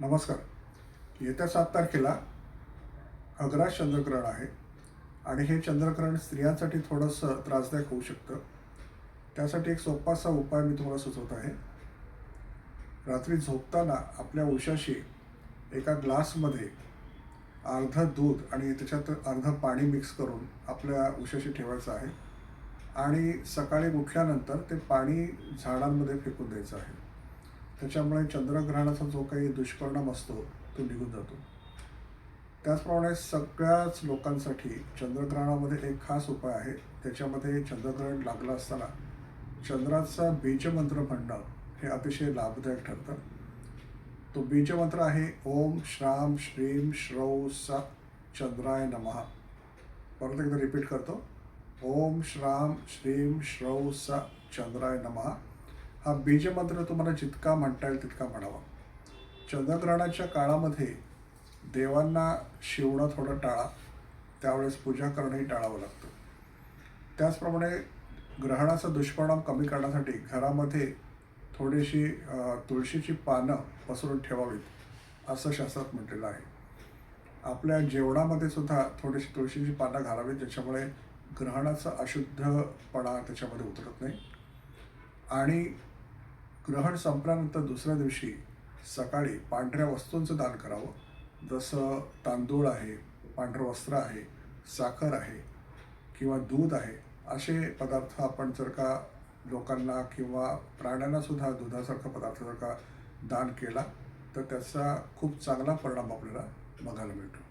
नमस्कार. येत्या सात तारखेला अग्रास चंद्रग्रहण आहे आणि हे चंद्रग्रहण स्त्रियांसाठी थोडंसं त्रासदायक होऊ शकतं. त्यासाठी एक सोपासा उपाय मी तुम्हाला सुचवत आहे. रात्री झोपताना आपल्या उशाशी एका ग्लासमध्ये अर्धं दूध आणि त्याच्यात अर्धं पाणी मिक्स करून आपल्या उशाशी ठेवायचं आहे आणि सकाळी उठल्यानंतर ते पाणी झाडांमध्ये फेकून द्यायचं आहे. त्याच्यामुळे चंद्रग्रहणाचा जो काही दुष्परिणाम असतो तो निघून जातो. त्याचप्रमाणे सगळ्याच लोकांसाठी चंद्रग्रहणामध्ये एक खास उपाय आहे. त्याच्यामध्ये चंद्रग्रहण लागलं असताना चंद्राचा बीजमंत्र म्हणणं हे अतिशय लाभदायक ठरतं. तो बीजमंत्र आहे ओम श्राम श्रीम श्रौ स चंद्राय नमः. परत एकदा रिपीट करतो. ओम श्राम श्रीम श्रौ स चंद्राय नमः. हा बीजमंत्र तुम्हाला जितका म्हणता येईल तितका म्हणावा. चंद्रग्रहणाच्या काळामध्ये देवांना शिवणं थोडं टाळा. त्यावेळेस पूजा करणंही टाळावं लागतं. त्याचप्रमाणे ग्रहणाचा दुष्परिणाम कमी करण्यासाठी घरामध्ये थोडीशी तुळशीची पानं पसरून ठेवावीत असं शास्त्रात म्हटलेलं आहे. आपल्या जेवणामध्ये सुद्धा थोडीशी तुळशीची पानं घालावीत ज्याच्यामुळे ग्रहणाचा अशुद्धपणा त्याच्यामध्ये उतरत नाही. आणि ग्रहण संपल्यानंतर दुसऱ्या दिवशी सकाळी पांढऱ्या वस्तूंचं दान करावं. जसं तांदूळ आहे पांढरं वस्त्र आहे साखर आहे किंवा दूध आहे असे पदार्थ आपण जर का लोकांना किंवा प्राण्यांनासुद्धा दुधासारखा पदार्थ जर का दान केला तर त्याचा खूप चांगला परिणाम आपल्याला बघायला मिळतो.